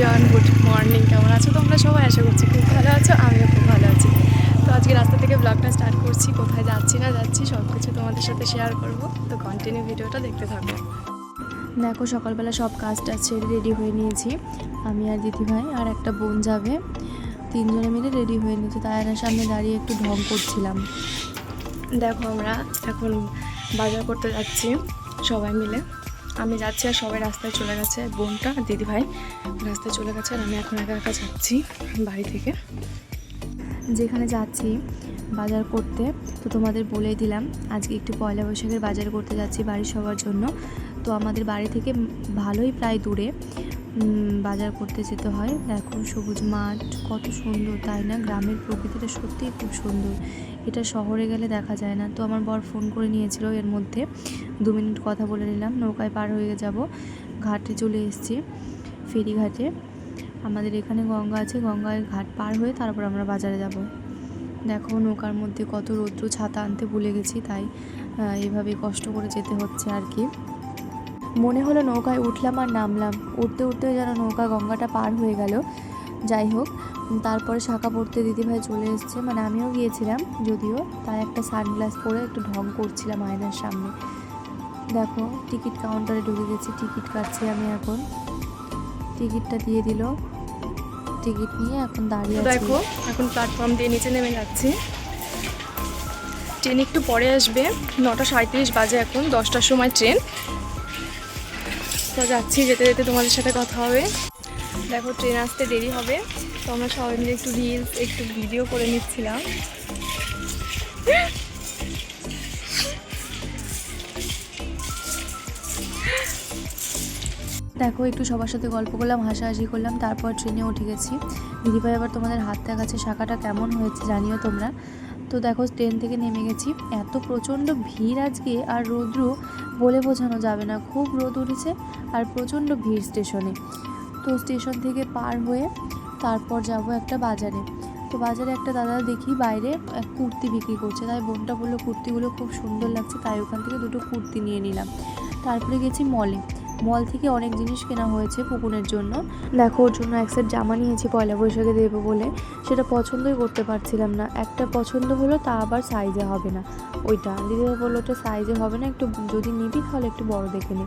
Everyone good morning. কেমন আছো তোমরা সবাই? আশা করছি খুব ভালো আছো আমিও খুব ভালো আছি। তো আজকে রাস্তা থেকে ব্লগটা স্টার্ট করছি কোথায় যাচ্ছি না যাচ্ছি সব কিছু তোমাদের সাথে শেয়ার করব। তো কন্টিনিউ ভিডিওটা দেখতে থাকব দেখো সকালবেলা সব কাজটা ছেড়ে রেডি হয়ে নিয়েছি। আমি আর দিদিভাই আর একটা বোন যাবে। তিনজনে মিলে রেডি হয়ে নিয়েছি। আর সামনে দাঁড়িয়ে একটু ঢং করছিলাম। দেখো আমরা এখন বাজার করতে যাচ্ছি সবাই মিলে। আমি যাচ্ছি আর সবাই রাস্তায় চলে গেছে, বোনটা আর দিদিভাই রাস্তায় চলে গেছে আর আমি এখন একা একা যাচ্ছি বাড়ি থেকে। যেখানে যাচ্ছি বাজার করতে, তো তোমাদের বলেই দিলাম, আজকে একটু পয়লা বৈশাখের বাজার করতে যাচ্ছি বাড়ির সবার জন্য। তো আমাদের বাড়ি থেকে ভালোই প্রায় দূরে। বাজার করতে যেতে হয়। দেখো, সবুজ মাঠ, কত সুন্দর, তাই না? গ্রামের প্রকৃতিটা সত্যিই খুব সুন্দর। এটা শহরে গেলে দেখা যায় না। তো আমার বর ফোন করে নিয়েছিল এর মধ্যে। দু মিনিট কথা বলে নিলাম, নৌকায় পার হয়ে যাব। ঘাটে চলে এসেছি, ফেরিঘাটে। আমাদের এখানে গঙ্গা আছে, গঙ্গায় ঘাট পার হয়ে তারপর আমরা বাজারে যাব। দেখো, নৌকার মধ্যে কত রৌদ্র, ছাতা আনতে ভুলে গেছি, তাই এভাবে কষ্ট করে যেতে হচ্ছে আর কি। মনে হলো নৌকায় উঠলাম আর নামলাম। উঠতে উঠতে যেন নৌকা গঙ্গাটা পার হয়ে গেল। যাই হোক, তারপরে শাখা পড়তে দিদিভাই চলে এসছে। মানে আমিও গিয়েছিলাম, যদিও তাই একটা সানগ্লাস পরে একটু ঢং করছিলাম আয়নার সামনে। দেখো, টিকিট কাউন্টারে ঢুকে গেছি, টিকিট কাটছি আমি এখন। টিকিটটা দিয়ে দিল। টিকিট নিয়ে এখন দাঁড়িয়ে দেখো, এখন প্ল্যাটফর্ম দিয়ে নিচে নেমে যাচ্ছি। ট্রেন একটু পরে আসবে। নটা সাঁত্রিশ বাজে এখন, দশটার সময় ট্রেন। তো যাচ্ছি, যেতে যেতে তোমাদের সাথে কথা হবে। দেখো ট্রেন আসতে দেরি হবে, তো আমরা সবাই মিলে একটু রিলস একটু ভিডিও করে নিচ্ছিলাম। দেখো, একটু সবার সাথে গল্প করলাম, হাসাহাসি করলাম, তারপর ট্রেনে উঠে গেছি। দিদিভাই আবার তোমাদের হাত দেখাচ্ছে, শাখাটা কেমন হয়েছে জানিও তোমরা। তো দেখো, ট্রেন থেকে নেমে গেছি। এত প্রচণ্ড ভিড় আজকে, আর রৌদ্র বলে বোঝানো যাবে না। খুব রোদ উঠেছে আর প্রচণ্ড ভিড় স্টেশনে। তো স্টেশন থেকে পার হয়ে তারপর যাব একটা বাজারে। তো বাজারে একটা দাদা দেখি বাইরে এক কুর্তি বিক্রি করছে। তাই বোনটা বলল, কুর্তিগুলো খুব সুন্দর লাগছে, তাই ওখান থেকে দুটো কুর্তি নিয়ে নিলাম। তারপরে গেছি মলে মল থেকে অনেক জিনিস কেনা হয়েছে পুকুরের জন্য। দেখো, ওর জন্য এক সেট জামা নিয়েছি পয়লা বৈশাখে দেবো বলে। সেটা পছন্দই করতে পারছিলাম না। একটা পছন্দ হলো তা আবার সাইজে হবে না। ওইটা দিদিভাই বলল, ওটা সাইজে হবে না, একটু যদি নিবি তাহলে একটু বড় দেখে নি।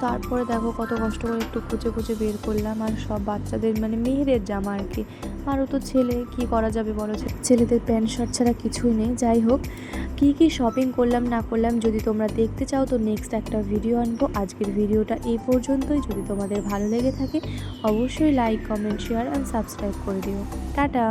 তারপরে দেখো, কত কষ্ট করে একটু খুঁজে খুঁজে বের করলাম। আর সব বাচ্চাদের মানে মেয়েদের জামা আর কি। আরও তো ছেলে, কি করা যাবে বলো? ছেলেদের প্যান্ট, শার্ট ছাড়া কিছুই নেই। যাই হোক, কী কী শপিং করলাম, না করলাম, যদি তোমরা দেখতে চাও তো নেক্সট একটা ভিডিও আনব। আজকের ভিডিওটা এই পর্যন্তই। যদি তোমাদের ভালো লেগে থাকে, অবশ্যই like comment share and subscribe করে দিও। Ta ta!